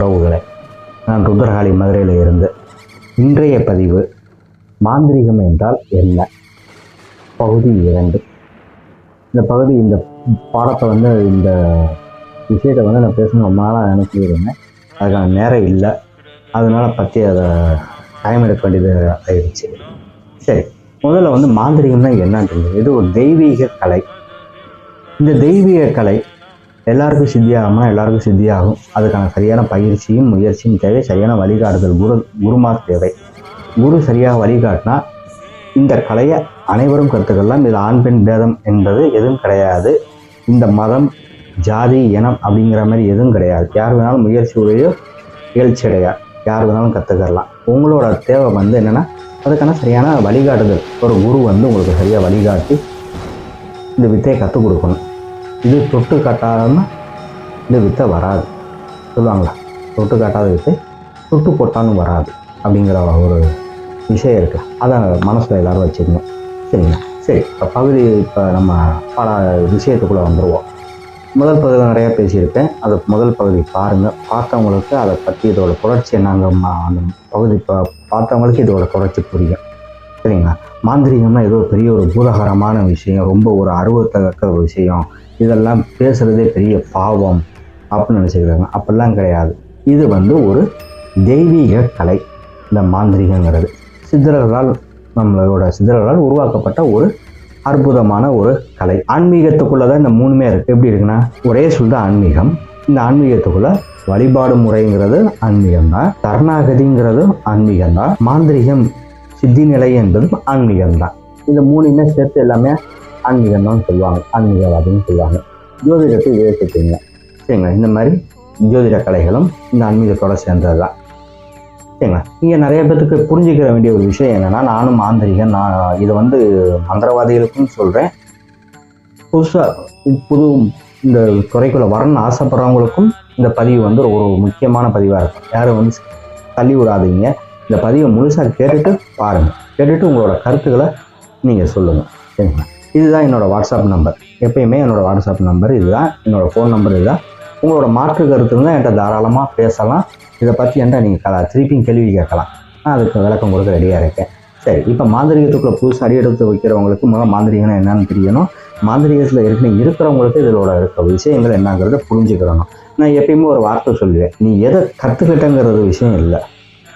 உறவுகளை. நான் ருத்ரகாளி மதுரையில் இருந்து இன்றைய பதிவு மாந்திரீகம் என்றால் என்ன? பகுதி இரண்டு. இந்த பகுதி இந்த பாடத்தை வந்து இந்த விஷயத்தை வந்து நான் பேசணும். ரொம்ப நாளாக நினச்சிருந்தேன். அதுக்கான நேரம் இல்லை. அதனால பற்றி அதை டைம் எடுக்க வேண்டியது ஆயிடுச்சு. சரி. முதல்ல வந்து மாந்திரிகம்னா என்னன்றது. இது ஒரு தெய்வீக கலை. இந்த தெய்வீக கலை எல்லாருக்கும் சித்தியாகுமா எல்லாருக்கும் சித்தியாகும். அதுக்கான சரியான பயிற்சியும் முயற்சியும் தேவை. சரியான வழிகாட்டுதல் குரு குருமார் தேவை. குரு சரியாக வழிகாட்டினா இந்த கலையை அனைவரும் கற்றுக்கலாம் இது ஆண் பெண் பேதம் என்பது எதுவும் கிடையாது. இந்த மதம் ஜாதி இனம் அப்படிங்கிற மாதிரி எதுவும் கிடையாது. யார் வேணாலும் முயற்சி உடையோ இகழ்ச்சி யார் வேணாலும் கற்றுக்கலாம் உங்களோட தேவை வந்து என்னென்னா அதுக்கான சரியான வழிகாட்டுதல். ஒரு குரு வந்து உங்களுக்கு சரியாக வழிகாட்டி இந்த வித்தையை கற்றுக் கொடுக்கணும். இது தொட்டு காட்டாமல் இந்த வித்தை வராது. சொல்லுவாங்களா? தொட்டு காட்டாத வித்தை தொட்டு போட்டாலும் வராது அப்படிங்கிற ஒரு விஷயம் இருக்குது அதை மனசில் எல்லோரும் வச்சுக்கணும். சரிங்களா? சரி இப்போ பகுதி இப்போ நம்ம பல விஷயத்துக்குள்ளே வந்துடுவோம் முதல் பகுதியில் நிறையா பேசியிருக்கேன். அது முதல் பகுதி பாருங்கள் பார்த்தவங்களுக்கு அதை பற்றி இதோட தொடர்ச்சி என்னங்க அந்த பகுதி இப்போ பார்த்தவங்களுக்கு இதோட தொடர்ச்சி புரியும். சரிங்களா? மாந்திரிகம்னா ஏதோ பெரிய ஒரு பூதகரமான விஷயம் ரொம்ப ஒரு அருவத்தக்க விஷயம். இதெல்லாம் பேசுகிறதே பெரிய பாவம் அப்படின்னு நினச்சிக்கிறாங்க. அப்படிலாம் கிடையாது. இது வந்து ஒரு தெய்வீக கலை இந்த மாந்திரிகங்கிறது. சித்திரர்களால் நம்மளோட சித்திரர்களால் உருவாக்கப்பட்ட ஒரு அற்புதமான ஒரு கலை. ஆன்மீகத்துக்குள்ளே தான் இந்த மூணுமே இருக்குது எப்படி இருக்குன்னா ஒரே சொல் தான் ஆன்மீகம். இந்த ஆன்மீகத்துக்குள்ள வழிபாடு முறைங்கிறது ஆன்மீகம் தான். தர்ணாகதிங்கிறது ஆன்மீகம் தான். மாந்திரிகம் சித்தி நிலை என்பதும் ஆன்மீகம் தான். இந்த மூணுமே சேர்த்து எல்லாமே ஆன்மீகம் தான் சொல்லுவாங்க. ஆன்மீகவாதின்னு சொல்லுவாங்க. ஜோதிடத்தை இதே சரிங்களா? இந்த மாதிரி ஜோதிட கலைகளும் இந்த ஆன்மீகத்தோட சேர்ந்தது தான் சரிங்களா? இங்கே நிறைய பேத்துக்கு புரிஞ்சுக்கிற வேண்டிய ஒரு விஷயம் என்னென்னா நானும் மாந்திரிகன் நான் இதை வந்து மந்திரவாதிகளுக்கும் சொல்கிறேன் புதுசாக புது இந்த துறைக்குள்ளே வரணும்னு ஆசைப்படுறவங்களுக்கும் இந்த பதிவு வந்து ஒரு முக்கியமான பதிவாக இருக்கும். யாரும் வந்து தள்ளி விடாதீங்க. இந்த பதிவை முழுசாக கேட்டுட்டு பாருங்கள் கேட்டுட்டு உங்களோட கருத்துக்களை நீங்கள் சொல்லுங்கள் சரிங்களா? இதுதான் என்னோடய வாட்ஸ்அப் நம்பர் எப்பயுமே என்னோடய வாட்ஸ்அப் நம்பர் இதுதான். என்னோடய ஃபோன் நம்பர் இதுதான். உங்களோட மாற்று கருத்து இருந்தால் என்கிட்ட தாராளமாக பேசலாம். இதை பற்றி என்கிட்ட நீங்கள் கலா திருப்பியும் கேள்வி கேட்கலாம். நான் அதுக்கு விளக்கம் கொடுக்க ரெடியாக இருக்கேன். சரி இப்போ மாந்திரிகத்துக்குள்ளே புதுசாக அடி எடுத்து வைக்கிறவங்களுக்கு முதல்ல மாந்திரிகம்னா என்னன்னு தெரியணும். மாந்திரிகத்தில் இருக்கணும் இருக்கிறவங்களுக்கு இதோட இருக்க விஷயங்கள் என்னங்கிறத புரிஞ்சுக்கிறணும் நான் எப்பயுமே ஒரு வார்த்தை சொல்லுவேன். நீ எதை கற்றுக்கிட்டங்கிறது விஷயம் இல்லை.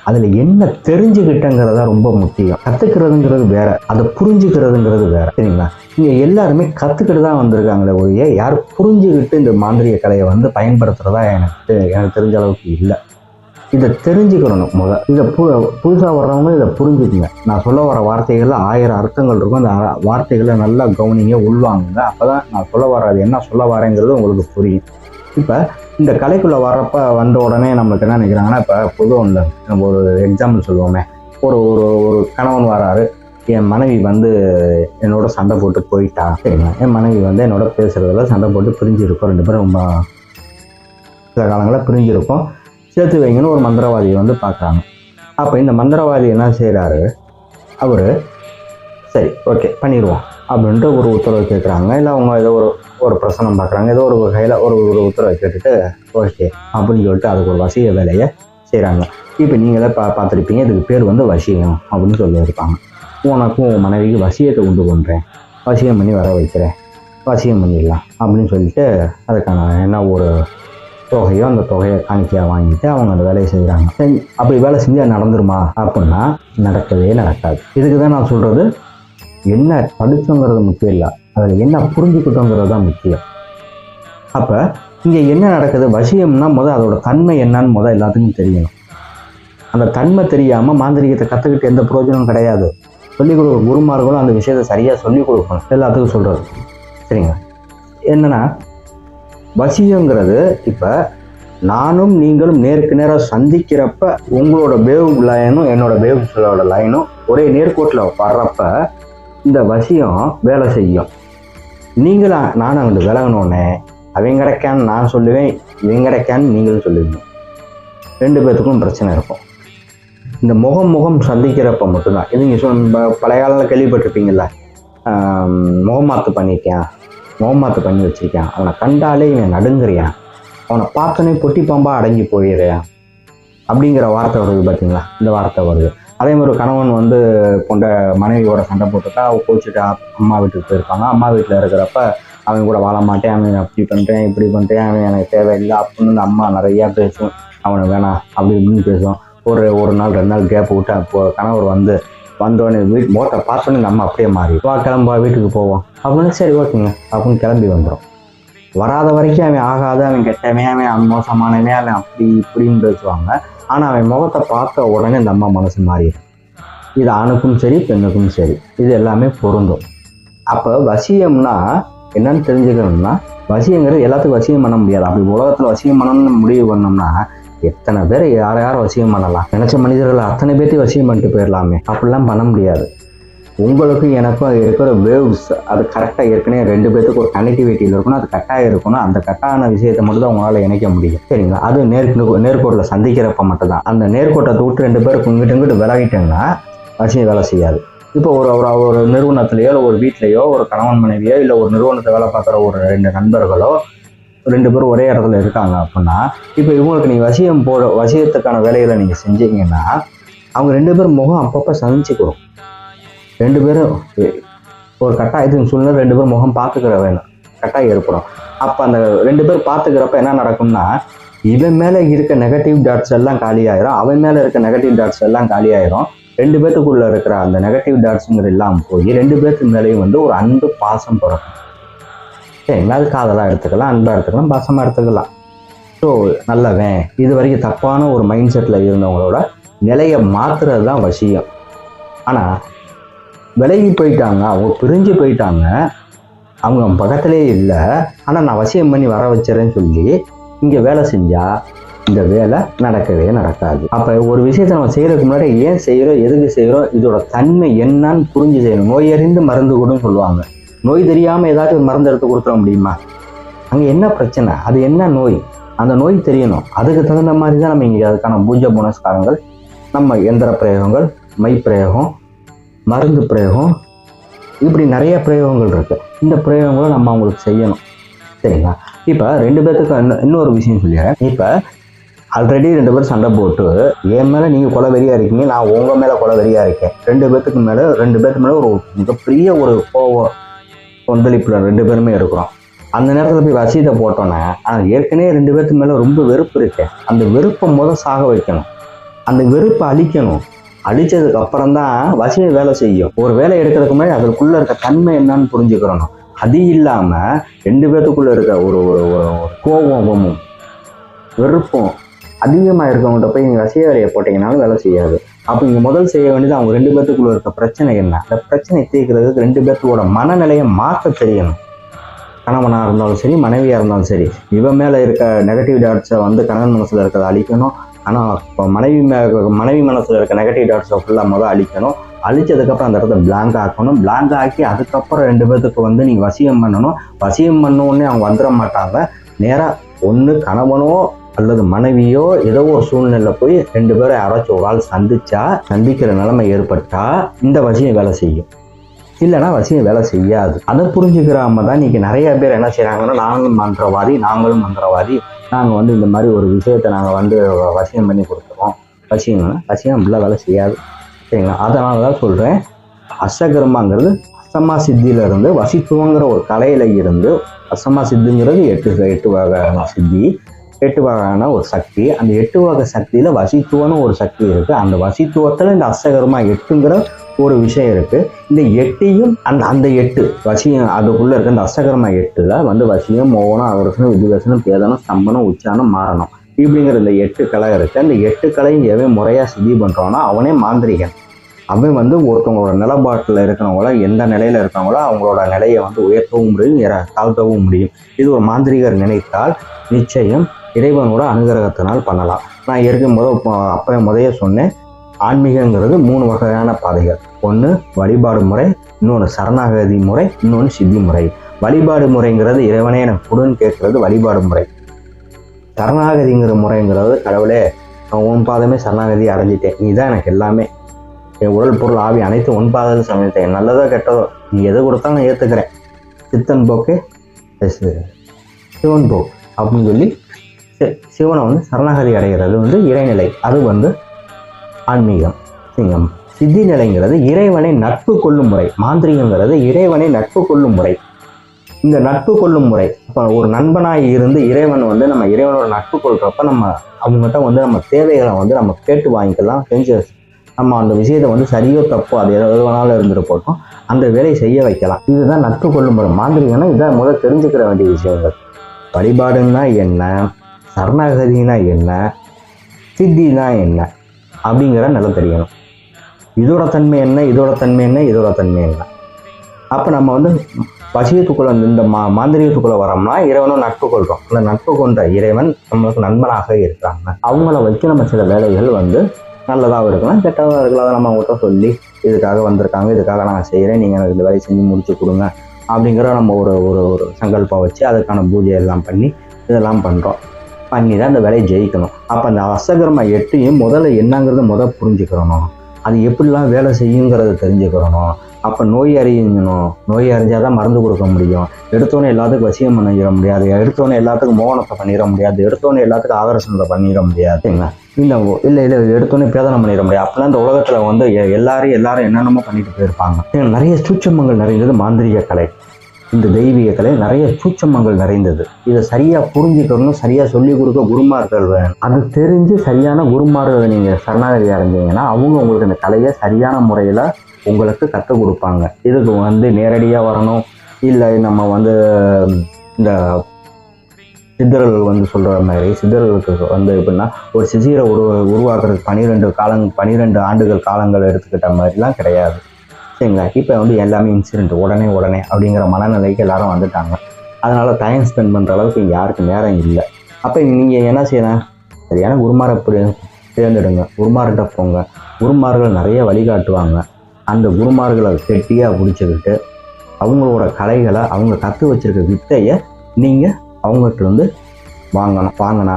அதில் என்ன தெரிஞ்சுக்கிட்டங்கிறதா ரொம்ப முக்கியம். கற்றுக்கிறதுங்கிறது வேற. அதை புரிஞ்சுக்கிறதுங்கிறது வேற. சரிங்களா? இங்கே எல்லாருமே கற்றுக்கிட்டு தான் வந்திருக்காங்களே ஒழிய யார் புரிஞ்சுக்கிட்டு இந்த மாந்திரிய கலையை வந்து பயன்படுத்துகிறதா எனக்கு எனக்கு தெரிஞ்ச அளவுக்கு இல்லை. இதை தெரிஞ்சுக்கணும் முத. இதை பு புதுசாக வர்றவங்க இதை புரிஞ்சுக்குங்க. நான் சொல்ல வர வார்த்தைகளில் ஆயிரம் அர்த்தங்கள் இருக்கும். அந்த வார்த்தைகளை நல்லா கவனிங்க உள்வாங்குங்க. அப்போ தான் நான் சொல்ல வர்றது என்ன சொல்ல வரேங்கிறது உங்களுக்கு புரியும். இப்போ இந்த கலைக்குள்ளே வர்றப்ப வந்த உடனே நம்மளுக்கு என்ன நினைக்கிறாங்கன்னா இப்போ பொதுவாக இல்லை நம்ம ஒரு எக்ஸாம்பிள் சொல்லுவோமே. ஒரு ஒரு ஒரு கணவன் வராரு. என் மனைவி வந்து என்னோட சண்டை போட்டு போயிட்டா. சரிங்களா? என் மனைவி வந்து என்னோட பேசுகிறதுல சண்டை போட்டு பிரிஞ்சிருக்கோம். ரெண்டு பேரும் ரொம்ப சில காலங்களில் பிரிஞ்சிருக்கோம். சேர்த்து வைங்கன்னு ஒரு மந்திரவாதியை வந்து பார்க்குறாங்க. அப்போ இந்த மந்திரவாதி என்ன செய்கிறாரு அவர் சரி ஓகே பண்ணிடுவோம். அப்படின்ட்டு ஒரு உத்தரவு கேட்குறாங்க இல்லை அவங்க ஏதோ ஒரு ஒரு பிரசனம் பார்க்குறாங்க ஏதோ ஒரு வகையில் ஒரு ஒரு உத்தரவை கேட்டுட்டு ஓகே அப்படின்னு சொல்லிட்டு அதுக்கு ஒரு வசிய வேலையை செய்கிறாங்க இப்போ நீங்களே பா பார்த்துருப்பீங்க. இதுக்கு பேர் வந்து வசியம் அப்படின்னு சொல்லியிருப்பாங்க. உனக்கும் உன் மனைவிக்கு வசியத்தை உண்டு பண்ணுறேன் வசியம் பண்ணி வர வைக்கிறேன். வசியம் பண்ணிடலாம் அப்படின்னு சொல்லிட்டு அதுக்கான என்ன ஒரு தொகையோ அந்த தொகையை காணிக்கையாக வாங்கிட்டு அவங்க அந்த வேலையை செய்கிறாங்க அப்படி வேலை செஞ்சால் நடந்துருமா? அப்படின்னா நடக்கவே நடக்காது. இதுக்கு தான் நான் சொல்கிறது என்ன படித்தோங்கிறது முக்கியம் இல்லை. அதில் என்ன புரிஞ்சுக்கிட்டோங்கிறது தான் முக்கியம். அப்போ இங்கே என்ன நடக்குது? வசியம்னா முதல் அதோட தன்மை என்னன்னு முதல் எல்லாத்துக்கும் தெரியணும். அந்த தன்மை தெரியாமல் மாந்திரிகத்தை கற்றுக்கிட்டு எந்த பிரயோஜனமும் கிடையாது. சொல்லிக் கொடுக்குற குருமார்களும் அந்த விஷயத்தை சரியாக சொல்லிக் கொடுக்கணும். எல்லாத்துக்கும் சொல்கிறது சரிங்க என்னென்னா வசியங்கிறது இப்போ நானும் நீங்களும் நேருக்கு நேராக சந்திக்கிறப்ப உங்களோட வேவ் லைனும் என்னோட வேவ்ஸோட லைனும் ஒரே நேர்கோட்டில் வர்றப்ப இந்த வசியம் வேலை செய்யும். நீங்களா நானும் அங்கிட்டு விலகணுன்னே அவன் கிடைக்கான்னு நான் சொல்லுவேன் இவன் கிடைக்கான்னு நீங்களும் சொல்லுவீங்க. ரெண்டு பேர்த்துக்கும் பிரச்சனை இருக்கும். இந்த முகம் முகம் சந்திக்கிறப்ப மட்டும்தான். இது நீங்கள் பழைய காலத்தில் கேள்விப்பட்டிருப்பீங்கள்ல ஆம், முகமாத்து முகம் முகமாத்து பண்ணி வச்சிருக்கேன் அவனை கண்டாலே இவன் நடுங்குறியான். அவனை பார்த்தோன்னே பொட்டி பாம்பாக அடங்கி போயிடுறியா அப்படிங்கிற வார்த்தை வருது பார்த்தீங்களா இந்த வார்த்தை வருது. அதே மாதிரி ஒரு கணவன் வந்து கொண்ட மனைவியோட சண்டை போட்டுட்டா அவ கோச்சிட்டு அம்மா வீட்டுக்கு போயிருப்பாங்க. அம்மா வீட்டில் இருக்கிறப்ப அவன் கூட வாழ மாட்டேன் அவன் அப்படி பண்ணுறேன் இப்படி பண்ணுறேன் அவன் எனக்கு தேவையில்லை அப்படின்னு இந்த அம்மா நிறையா பேசும். அவனை வேணாம் அப்படி இப்படின்னு பேசும். ஒரு ஒரு நாள் ரெண்டு நாள் கேப் விட்டு அப்போ கணவர் வந்து வந்தோடனே வீட் மோட்டை பார்த்தோன்னே இந்த அம்மா அப்படியே மாறி வா கிளம்பா வீட்டுக்கு போவோம். அப்படின்னு சரி ஓகேங்க அப்படின்னு கிளம்பி வந்துடும் வராத வரைக்கும் அவன் ஆகாத அவன் கெட்டவன் அவன் மோசமானவன் அவன் அப்படி இப்படின்னு பேசுவாங்க. ஆனால் அவன் முகத்தை பார்த்த உடனே இந்த அம்மா மனசு மாறிடும். இது ஆணுக்கும் சரி பெண்ணுக்கும் சரி. இது எல்லாமே பொருந்தும். அப்போ வசியம்னா என்னன்னு தெரிஞ்சுக்கணும்னா வசியங்கிறது எல்லாத்துக்கும் வசியம் பண்ண முடியாது. அப்படி உலகத்தில் வசியம் பண்ணணும்னு முடிவு பண்ணோம்னா எத்தனை பேர் யார் யார் வசியம் பண்ணலாம்? நினைச்ச மனிதர்கள் அத்தனை பேர்த்தையும் வசியம் பண்ணிட்டு போயிடலாமே அப்படிலாம் பண்ண முடியாது. உங்களுக்கும் எனக்கும் இருக்கிற வேவ்ஸ் அது கரெக்டாக ஏற்கனவே ரெண்டு பேர்த்துக்கு ஒரு கனெக்டிவிட்டியில் இருக்கணும் அது கரெக்டாக இருக்கணும். அந்த கரெக்டான விஷயத்தை மட்டும் தான் உங்களால் இணைக்க முடியும். சரிங்களா? அது நேர் நேர்கோட்டில் சந்திக்கிறப்ப மட்டும்தான். அந்த நேர்கோட்டத்தை விட்டு ரெண்டு பேருக்கு இங்கிட்டு இங்கிட்டு விலகிட்டீங்கன்னா வசியம் வேலை செய்யாது. இப்போ ஒரு ஒரு ஒரு நிறுவனத்திலேயோ இல்லை ஒரு வீட்லேயோ ஒரு கணவன் மனைவியோ இல்லை ஒரு நிறுவனத்தை வேலை பார்க்குற ஒரு ரெண்டு நண்பர்களோ ரெண்டு பேரும் ஒரே இடத்துல இருக்காங்க அப்படின்னா இப்போ இவங்களுக்கு நீங்கள் வசியம் போட வசியத்துக்கான வேலைகளை நீங்கள் செஞ்சீங்கன்னா அவங்க ரெண்டு பேரும் முகம் அப்பப்போ சந்திச்சுக்கிறோம் ரெண்டு பேரும் ஒரு கட்டாயத்தின் சூழ்நிலை ரெண்டு பேரும் முகம் பார்த்துக்கிற வேணும். கட்டாயம் ஏற்படும். அப்போ அந்த ரெண்டு பேர் பார்த்துக்கிறப்ப என்ன நடக்கும்னா இவன் மேலே இருக்க நெகட்டிவ் டாட்ஸ் எல்லாம் காலியாயிரும் அவன் மேலே இருக்க நெகட்டிவ் டாட்ஸ் எல்லாம் காலியாயிரும். ரெண்டு பேத்துக்குள்ள இருக்கிற அந்த நெகட்டிவ் டாட்ஸுங்கிறது இல்லாமல் போய் ரெண்டு பேர்த்து மேலேயும் வந்து ஒரு அன்பு பாசம் பிறக்கும். சரிங்களா அது காதலாக எடுத்துக்கலாம் அன்பாக எடுத்துக்கலாம் பாசமாக எடுத்துக்கலாம். ஸோ நல்லவன் இது வரைக்கும் தப்பான ஒரு மைண்ட் செட்டில் இருந்தவங்களோட நிலையை மாற்றுறது தான் வசியம். ஆனால் விலகி போயிட்டாங்க. அவங்க பிரிஞ்சு போயிட்டாங்க. அவங்க பக்கத்திலே இல்லை. ஆனால் நான் வசியம் பண்ணி வர வச்சுறேன்னு சொல்லி இங்கே வேலை செஞ்சால் இந்த வேலை நடக்கவே நடக்காது. அப்போ ஒரு விஷயத்தை நம்ம செய்கிறதுக்கு முன்னாடி ஏன் செய்கிறோம் எதுக்கு செய்கிறோம் இதோட தன்மை என்னன்னு புரிஞ்சு செய்யணும். நோய் அறிந்து மருந்து கொடுன்னு சொல்லுவாங்க. நோய் தெரியாமல் ஏதாச்சும் ஒரு மருந்து எடுத்து கொடுத்துட முடியுமா? அங்கே என்ன பிரச்சனை? அது என்ன நோய்? அந்த நோய் தெரியணும். அதுக்கு தகுந்த மாதிரி தான் நம்ம இங்கே அதுக்கான பூஜை புனஸ்காரங்கள் நம்ம எந்திர பிரயோகங்கள் மை பிரயோகம் மருந்து பிரயோகம். இப்படி நிறைய பிரயோகங்கள் இருக்குது இந்த பிரயோகங்களை நம்ம அவங்களுக்கு செய்யணும். சரிங்களா? இப்போ ரெண்டு பேர்த்துக்கு இன்னும் இன்னொரு விஷயம் சொல்லிடுறேன். இப்போ ஆல்ரெடி ரெண்டு பேரும் சண்டை போட்டு என் மேலே நீங்கள் கொலை வெறியாக இருக்கீங்க நான் உங்கள் மேலே கொலை வெறியா இருக்கேன். ரெண்டு பேர்த்துக்கு மேலே ரெண்டு பேர்த்துக்கு மேலே ஒரு மிகப்பெரிய ஒரு கோவம் கொந்தளிப்பில் ரெண்டு பேருமே இருக்கிறோம். அந்த நேரத்தில் போய் வசீதை போட்டோன்னே ஆனால் ஏற்கனவே ரெண்டு பேர்த்துக்கு மேலே ரொம்ப வெறுப்பு இருக்கேன் அந்த வெறுப்பை முத சாக வைக்கணும். அந்த வெறுப்பை அழிக்கணும். அழிச்சதுக்கு அப்புறம் தான் வசியம் வேலை செய்யும். ஒரு வேலை எடுக்கிறதுக்கு முன்னாடி அதுக்குள்ள இருக்க தன்மை என்னன்னு புரிஞ்சுக்கிறணும் அது இல்லாம ரெண்டு பேர்த்துக்குள்ள இருக்க ஒரு ஒரு ஒரு கோபமும் வெறுப்பும் அதிகமாக இருக்கவங்கள்ட்ட போய் நீங்கள் வசிய வேலையை போட்டீங்கனாலும் வேலை செய்யாது. அப்போ இங்கே முதல் செய்ய வேண்டியது அவங்க ரெண்டு பேர்த்துக்குள்ளே இருக்க பிரச்சனை என்ன? அந்த பிரச்சனை தீர்க்கிறதுக்கு ரெண்டு பேர்த்தோட மனநிலையை மாற்ற தெரியணும். கணவனாக இருந்தாலும் சரி மனைவியாக இருந்தாலும் சரி. இவன் மேலே இருக்க நெகட்டிவ் டாட்ஸை வந்து கணவன் மனசில் இருக்கிறத அழிக்கணும். ஆனால் இப்போ மனைவி மனைவி மனசில் இருக்க நெகட்டிவ் டாட்ஸை ஃபுல்லாக முதல் அழிக்கணும். அழிச்சதுக்கப்புறம் அந்த இடத்த பிளாங்க் ஆக்கணும். பிளாங்க் ஆக்கி அதுக்கப்புறம் ரெண்டு பேர்த்துக்கு வந்து நீங்கள் வசியம் பண்ணணும். வசியம் பண்ணோடனே அவங்க வந்துட மாட்டாங்க. நேராக ஒன்று கணவனோ அல்லது மனைவியோ ஏதோ ஒரு சூழ்நிலை போய் ரெண்டு பேரும் யாராச்சும் ஒரு ஆள் சந்திச்சா சந்திக்கிற நிலைமை ஏற்பட்டா இந்த வசியம் வேலை செய்யும். இல்லைன்னா வசியம் வேலை செய்யாது. அதை புரிஞ்சுக்கிறாம தான் இன்னைக்கு நிறைய பேர் என்ன செய்கிறாங்கன்னா நாங்களும் மந்திரவாதி நாங்களும் மந்திரவாதி. நாங்கள் வந்து இந்த மாதிரி ஒரு விஷயத்தை நாங்கள் வந்து வசியம் பண்ணி கொடுத்துருவோம் வசியம்னா வசியம் அப்படிலாம் வேலை செய்யாது. சரிங்களா? அதனால தான் சொல்கிறேன் அஷ்டகர்மாங்கிறது அசமா சித்தியிலிருந்து வசித்துவங்கிற ஒரு கலையில் இருந்து அசமா சித்துங்கிறது எட்டு எட்டு வகையான சித்தி எட்டு வகையான ஒரு சக்தி. அந்த எட்டு வகை சக்தியில் வசித்துவம்னு ஒரு சக்தி இருக்குது அந்த வசித்துவத்தில் இந்த அஷ்டகர்மா எட்டுங்கிற ஒரு விஷயம் இருக்கு. இந்த எட்டியும் அந்த அந்த எட்டு வசியம் அதுக்குள்ள இருக்க அந்த அஷ்டகரம எட்டுல வந்து வசியம் மோகனம் அவரசனம் விதிவசனம் பேதனம் ஸ்தம்பனம் உச்சானம் மாறணும் இப்படிங்கிற இந்த எட்டு கலை இருக்கு. அந்த எட்டு கலையும் எவன் முறையா சிதி பண்ணுறானோ அவனே மாந்திரிகன். அவன் வந்து ஒருத்தவங்களோட நிலப்பாட்டில் இருக்கிறவங்கள எந்த நிலையில இருக்காங்களோ அவங்களோட நிலையை வந்து உயர்த்தவும் முடியும் தாழ்த்தவும் முடியும். இது ஒரு மாந்திரிகர் நினைத்தால் நிச்சயம் இறைவனோட அனுகிரகத்தினால் பண்ணலாம். நான் ஏற்கனவே முத அப்போ முதைய சொன்னேன் ஆன்மீகங்கிறது மூணு வகையான பாதைகள். ஒன்று வழிபாடு முறை இன்னொன்று சரணாகதி முறை இன்னொன்று சித்தி முறை. வழிபாடு முறைங்கிறது இறைவனே எனக்கு கொடுன்னு கேட்கறது வழிபாடு முறை. சரணாகதிங்கிற முறைங்கிறது கடவுளே உன் பாதமே சரணாகதி அடைஞ்சிட்டேன். நீ தான் எனக்கு எல்லாமே. என் உடல் பொருள் ஆவி அனைத்து உன் பாதத்தில் சமைத்தேன். நல்லதோ கெட்டதோ நீ எது கொடுத்தாலும் நான் ஏற்றுக்கிறேன் சித்தன் போக்கு சிவன் போக்கு அப்படின்னு சொல்லி சி- சிவனை வந்து சரணாகதி அடைகிறது. வந்து இறைநிலை. அது வந்து ஆன்மீகம் சிங்கம். சித்தி நிலைங்கிறது இறைவனை நட்பு கொள்ளும் முறை. மாந்திரிகங்கிறது இறைவனை நட்பு கொள்ளும் முறை. இந்த நட்பு கொள்ளும் முறை இப்போ ஒரு நண்பனாக இருந்து இறைவன் வந்து நம்ம இறைவனோட நட்பு கொள்கிறப்ப நம்ம அவங்ககிட்ட வந்து நம்ம தேவைகளை வந்து நம்ம கேட்டு வாங்கிக்கலாம். செஞ்சு நம்ம அந்த விஷயத்தை வந்து சரியோ தப்போ அது எது வேணாலும் இருந்துட்டு போட்டோம் அந்த வேலையை செய்ய வைக்கலாம். இதுதான் நட்பு கொள்ளும் முறை. மாந்திரிகம்னா இதுதான் முதல் தெரிஞ்சுக்கிற வேண்டிய விஷயங்கள். வழிபாடுன்னா என்ன? சரணாகதினா என்ன? சித்தினா என்ன? அப்படிங்கிற நல்லா தெரியணும். இதோட தன்மை என்ன இதோட தன்மை என்ன இதோட தன்மை என்ன? அப்போ நம்ம வந்து வசியத்துக்குள்ள இந்த மா மாந்திரியத்துக்குள்ளே வரோம்னா இறைவனும் நட்பு கொள்கிறோம் அந்த நட்பு கொண்ட இறைவன் நம்மளுக்கு நண்பனாக இருக்கிறாங்க அவங்கள வச்சு நம்ம சில வேலைகள் வந்து நல்லதாகவும் இருக்கலாம் கெட்டதாக இருக்கலாம். அதை நம்ம அவங்ககிட்ட சொல்லி இதுக்காக வந்திருக்காங்க இதுக்காக நான் செய்கிறேன் நீங்கள் எனக்கு இந்த வேலையை செஞ்சு முடிச்சு கொடுங்க அப்படிங்கிற நம்ம ஒரு ஒரு ஒரு சங்கல்பம் வச்சு அதுக்கான பூஜை எல்லாம் பண்ணி இதெல்லாம் பண்ணுறோம் பண்ணி தான் அந்த வேலையை ஜெயிக்கணும். அப்போ அந்த அசகர்ம எட்டையும் முதல்ல என்னங்கிறத முதல் புரிஞ்சுக்கிறணும். அது எப்படிலாம் வேலை செய்யுங்கிறத தெரிஞ்சுக்கிறணும். அப்போ நோய் அறியணும். நோய் அறிஞ்சால் தான் மருந்து கொடுக்க முடியும். எடுத்தோன்னே எல்லாத்துக்கும் வசியம் பண்ணிட முடியாது. எடுத்தோன்னே எல்லாத்துக்கும் மோகனத்தை பண்ணிட முடியாது. எடுத்தோன்னே எல்லாத்துக்கும் ஆகர்ஷணத்தை பண்ணிட முடியாதுங்களா இல்லை இல்லை இல்லை எடுத்தோன்னே பேதனம் பண்ணிட முடியாது. அப்போலாம் இந்த உலகத்தில் வந்து எ- எல்லாரும் எல்லாரும் என்னென்னமோ பண்ணிட்டு போயிருப்பாங்க. நிறைய சூட்சமங்கள் நிறைந்தது மாந்திரிக கலை. இந்த தெய்வீக கலை நிறைய சூச்சமங்கள் நிறைந்தது. இதை சரியா புரிஞ்சுக்கணும் சரியா சொல்லி கொடுக்க குருமார்கள் வேணும். அது தெரிஞ்சு சரியான குருமார்களை நீங்க சரணாகதி அடைஞ்சீங்கன்னா அவங்க உங்களுக்கு இந்த கலையை சரியான முறையில உங்களுக்கு கற்றுக் கொடுப்பாங்க. இதுக்கு வந்து நேரடியாக வரணும். இல்லை நம்ம வந்து இந்த சித்தர்கள் வந்து சொல்கிற மாதிரி சித்தர்களுக்கு வந்து எப்படின்னா ஒரு சிசிரை உரு உருவாக்குறதுக்கு பன்னிரெண்டு காலங் பன்னிரெண்டு ஆண்டுகள் காலங்கள் எடுத்துக்கிட்ட மாதிரிலாம் கிடையாது. சரிங்களா இப்போ வந்து எல்லாமே இன்சிடென்ட் உடனே உடனே அப்படிங்கிற மனநிலைக்கு எல்லாரும் வந்துட்டாங்க. அதனால் டைம் ஸ்பெண்ட் பண்ணுற அளவுக்கு யாருக்கும் நேரம் இல்லை. அப்போ நீங்கள் என்ன செய்யணும்? சரியான குருமாரை தேர்ந்தெடுங்க. குருமார்கிட்ட போங்க. குருமார்கள் நிறைய வழிகாட்டுவாங்க அந்த குருமார்களை கெட்டியாக பிடிச்சிக்கிட்டு அவங்களோட கலைகளை அவங்க கற்று வச்சிருக்க வித்தையை நீங்கள் அவங்ககிட்ட வந்து வாங்கணும். வாங்கினா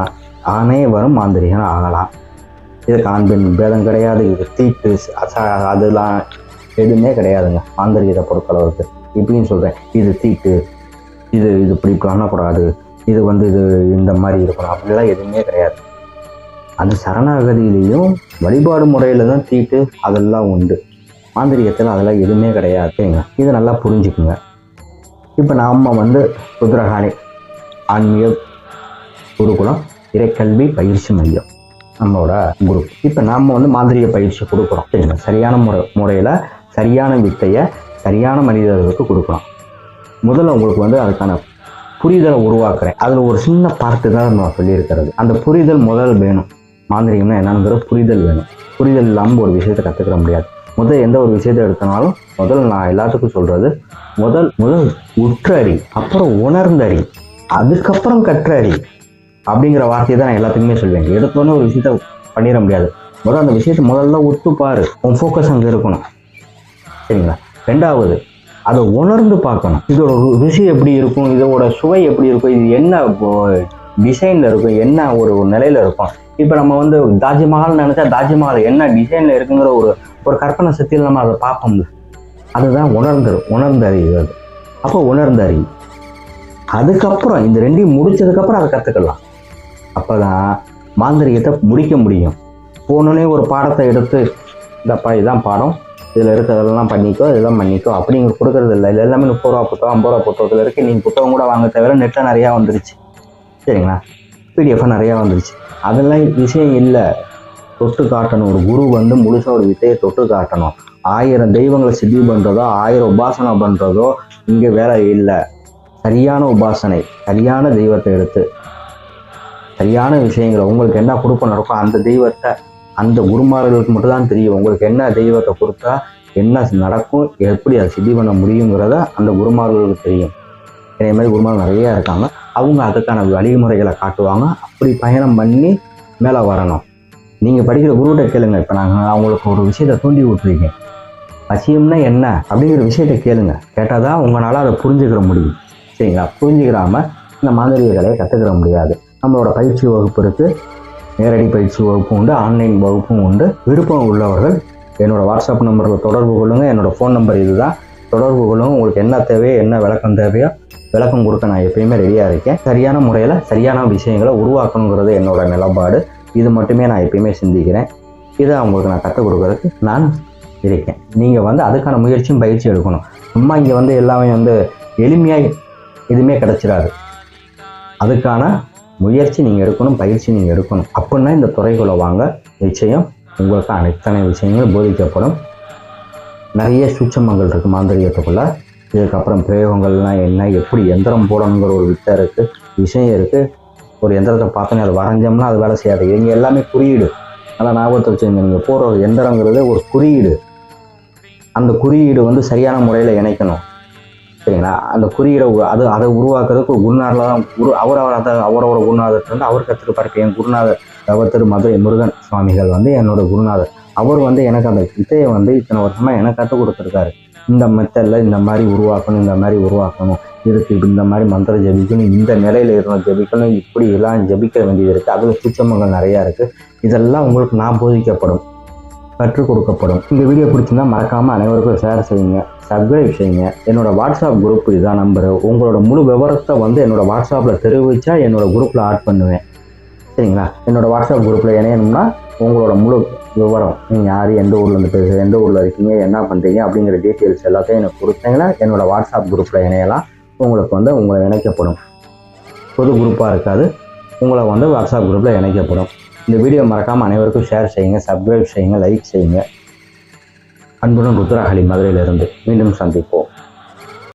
ஆனே வரும் மாந்திரிகன் ஆகலாம். இதுக்கு ஆண் பெண் பேதம் கிடையாது. இது தீட்டு அதெல்லாம் எதுவுமே கிடையாதுங்க. மாந்திரிகத்தை பொறுத்தளவுக்கு. இப்படின்னு சொல்கிறேன் இது தீட்டு இது இது இப்படி பண்ணக்கூடாது இது வந்து இது இந்த மாதிரி இருக்கணும். அப்படிலாம் எதுவுமே கிடையாது. அந்த சரணாகதியிலையும் வழிபாடு முறையில் தான் தீட்டு அதெல்லாம் உண்டு. மாந்திரிகத்தில் அதெல்லாம் எதுவுமே கிடையாதுங்க. இது இதை நல்லா புரிஞ்சுக்குங்க. இப்போ நாம் வந்து ருத்ரகாணி ஆன்மீக குருகுலம் இறைக்கல்வி பயிற்சி மையம் நம்மளோட குரு. இப்போ நாம் வந்து மாந்திரிய பயிற்சி கொடுக்குறோம். சரிங்களா? சரியான முறை முறையில் சரியான வித்தையை சரியான மனிதர்களுக்கு கொடுக்கலாம். முதல்ல உங்களுக்கு வந்து அதுக்கான புரிதலை உருவாக்குறேன். அதில் ஒரு சின்ன பார்ட்டு தான் நான் சொல்லியிருக்கிறது. அந்த புரிதல் முதல் வேணும். மாந்திரிகம்னா என்னங்கிற புரிதல் வேணும். புரிதல் இல்லாமல் ஒரு விஷயத்தை கற்றுக்கிற முடியாது. முதல் எந்த ஒரு விஷயத்தை எடுத்தனாலும் முதல் நான் எல்லாத்துக்கும் சொல்கிறது முதல் முதல் உற்றறி அப்புறம் உணர்ந்தறி அதுக்கப்புறம் கற்றறி அப்படிங்கிற வார்த்தையை தான் நான் எல்லாத்துக்குமே சொல்லுவேன் எடுத்தோன்னே ஒரு விஷயத்த பண்ணிட முடியாது. முதல்ல அந்த விஷயத்தை முதல்ல ஒத்துப்பார் பாரு. உன் ஃபோக்கஸ் அங்கே இருக்கணும். சரிங்களா ரெண்டாவது அதை உணர்ந்து பார்க்கணும். இதோட ரு- ருசி எப்படி இருக்கும்? இதோட சுவை எப்படி இருக்கும்? இது என்ன டிசைனில் இருக்கும்? என்ன ஒரு நிலையில் நிலையில இருக்கும்? இப்போ நம்ம வந்து தாஜ்மஹால் நினச்சா தாஜ்மஹால் என்ன டிசைனில் இருக்குங்கிற ஒரு ஒரு கற்பனை சக்தியில் நம்ம அதை பார்ப்போம்ல. அதுதான் உணர்ந்து உணர்ந்தறிவது அப்போ உணர்ந்தறி அதுக்கப்புறம் இந்த ரெண்டையும் முடிச்சதுக்கப்புறம் அதை கற்றுக்கலாம் அப்போ தான் மாந்திரிகத்தை முடிக்க முடியும். போனோடனே ஒரு பாடத்தை எடுத்து இந்தப்பா இதுதான் பாடம். இதில் இருக்கிறதெல்லாம் பண்ணிக்கோ இதெல்லாம் பண்ணிக்கோ. அப்படி நீங்கள் கொடுக்கறது இல்லை. இது எல்லாமே முப்பது ரூபா புத்தகம் ஐம்பது ரூபா புத்தகத்தில் இருக்குது நீங்கள் புத்தகம் கூட வாங்க தவிர நெட்டில் நிறையா வந்துருச்சு. சரிங்களா? பிடிஎஃபாக நிறையா வந்துருச்சு. அதெல்லாம் விஷயம் இல்லை. தொட்டு காட்டணும். ஒரு குரு வந்து முழுசாக ஒரு வித்தையை தொட்டு காட்டணும். ஆயிரம் தெய்வங்களை சித்தி பண்ணுறதோ ஆயிரம் உபாசனை பண்ணுறதோ இங்கே வேலை இல்லை. சரியான உபாசனை சரியான தெய்வத்தை எடுத்து சரியான விஷயங்களை. உங்களுக்கு என்ன கொடுப்ப நடக்கும் அந்த தெய்வத்தை அந்த குருமார்களுக்கு மட்டும்தான் தெரியும். உங்களுக்கு என்ன தெய்வத்தை கொடுத்தா என்ன நடக்கும் எப்படி அதை சித்தி பண்ண முடியுங்கிறத அந்த குருமார்களுக்கு தெரியும். இதே மாதிரி குருமார்கள் நிறையா இருக்காங்க. அவங்க அதுக்கான வழிமுறைகளை காட்டுவாங்க. அப்படி பயணம் பண்ணி மேலே வரணும். நீங்கள் படிக்கிற குருகிட்ட கேளுங்க. இப்போ நாங்கள் அவங்களுக்கு ஒரு விஷயத்தை தூண்டி விட்டுருக்கேன். வசியம்னா என்ன? அப்படிங்கிற விஷயத்த கேளுங்க. கேட்டால் தான் உங்களால் அதை புரிஞ்சுக்கிற முடியும். சரிங்களா? புரிஞ்சுக்கிறாமல் இந்த மாந்திரிக கலையை கற்றுக்கிற முடியாது. நம்மளோட பயிற்சி வகுப்பு இருக்குது நேரடி பயிற்சி வகுப்பும் உண்டு ஆன்லைன் வகுப்பும் உண்டு. விருப்பம் உள்ளவர்கள் என்னோடய வாட்ஸ்அப் நம்பரில் தொடர்பு கொள்ளுங்கள் என்னோடய ஃபோன் நம்பர் இதுதான். தொடர்பு கொள்ளுங்க. உங்களுக்கு என்ன தேவையோ என்ன விளக்கம் தேவையோ விளக்கம் கொடுக்க நான் எப்பயுமே ரெடியாக இருக்கேன். சரியான முறையில் சரியான விஷயங்களை உருவாக்கணுங்கிறது என்னோடய நிலப்பாடு. இது மட்டுமே நான் எப்பயுமே சிந்திக்கிறேன். இதை அவங்களுக்கு நான் கற்றுக் கொடுக்கறதுக்கு நான் இருக்கேன். நீங்கள் வந்து அதுக்கான முயற்சியும் பயிற்சி எடுக்கணும். சும்மா இங்கே வந்து எல்லாமே வந்து எளிமையாக எதுவுமே கிடச்சிடாது அதுக்கான முயற்சி நீங்கள் எடுக்கணும் பயிற்சி நீங்கள் எடுக்கணும். அப்படின்னா இந்த துறைக்குள்ளே வாங்க. நிச்சயம் உங்களுக்கு அனைத்தனை விஷயங்களும் போதிக்கப்படும். நிறைய சூட்சமங்கள் இருக்குது மாந்திரிகத்துக்குள்ள. இதுக்கப்புறம் பிரயோகங்கள்லாம் என்ன எப்படி எந்திரம் போடணுங்கிற ஒரு வித்தை இருக்குது விஷயம் இருக்குது ஒரு எந்திரத்தை பார்த்தோன்னே அதை வரைஞ்சோம்னா அது வேலை செய்யாது. இவங்க எல்லாமே குறியீடு. நல்லா ஞாபகத்தை வச்சுருங்க நீங்கள் போகிற ஒரு எந்திரங்கிறது ஒரு குறியீடு. அந்த குறியீடு வந்து சரியான முறையில் இணைக்கணும். சரிங்களா? அந்த குறியீடை அது அதை உருவாக்குறதுக்கு குருநாதர் தான் குரு அவர் அவர் அதை அவரோட குருநாதர் வந்து அவர் கற்றுருப்பாரு என் குருநாதர் தவ திரு மதுரை முருகன் சுவாமிகள் வந்து என்னோட குருநாதர். அவர் வந்து எனக்கு அந்த இசையை வந்து இத்தனை வருஷமாக எனக்கு கற்றுக் கொடுத்துருக்காரு. இந்த மெத்தடில் இந்த மாதிரி உருவாக்கணும் இந்த மாதிரி உருவாக்கணும் இதுக்கு இப்படி இந்த மாதிரி மந்திரம் ஜபிக்கணும் இந்த நிலையில் இருந்த ஜபிக்கணும் இப்படி எல்லாம் ஜபிக்க வேண்டியது இருக்குது அதில் சூட்சமங்கள் நிறையா இருக்குது இதெல்லாம் உங்களுக்கு நான் போதிக்கப்படும் கற்றுக் கொடுக்கப்படும். இந்த வீடியோ பிடிச்சிருந்தால் மறக்காமல் அனைவருக்கும் ஷேர் செய்யுங்க. சப்ஸ்கிரைப் செய்யுங்க. என்னோட வாட்ஸ்அப் குரூப் இதுதான் நம்பரு உங்களோட முழு விவரத்தை வந்து என்னோட வாட்ஸ்அப்பில் தெரிவித்தா என்னோட குரூப்பில் ஆட் பண்ணுவேன். சரிங்களா? என்னோட வாட்ஸ்அப் குரூப்பில் இணையணும்னா உங்களோட முழு விவரம். நீங்கள் யார் எந்த ஊர்லேருந்து பேசுகிறீங்க எந்த ஊரில் இருக்கீங்க என்ன பண்ணுறீங்க அப்படிங்கிற டீட்டெயில்ஸ் எல்லாத்தையும் எனக்கு கொடுத்தீங்கன்னா என்னோட வாட்ஸ்அப் குரூப்பில் இணையலாம். உங்களுக்கு வந்து உங்களை இணைக்கப்படும். பொது குரூப்பாக இருக்காது. உங்களை வந்து வாட்ஸ்அப் குரூப்பில் இணைக்கப்படும். இந்த வீடியோ மறக்காமல் அனைவருக்கும் ஷேர் செய்யுங்க சப்ஸ்கிரைப் செய்யுங்க லைக் செய்யுங்க. அன்புடன் ருத்ராஹலி மதுரையிலிருந்து மீண்டும் சந்திப்போம்.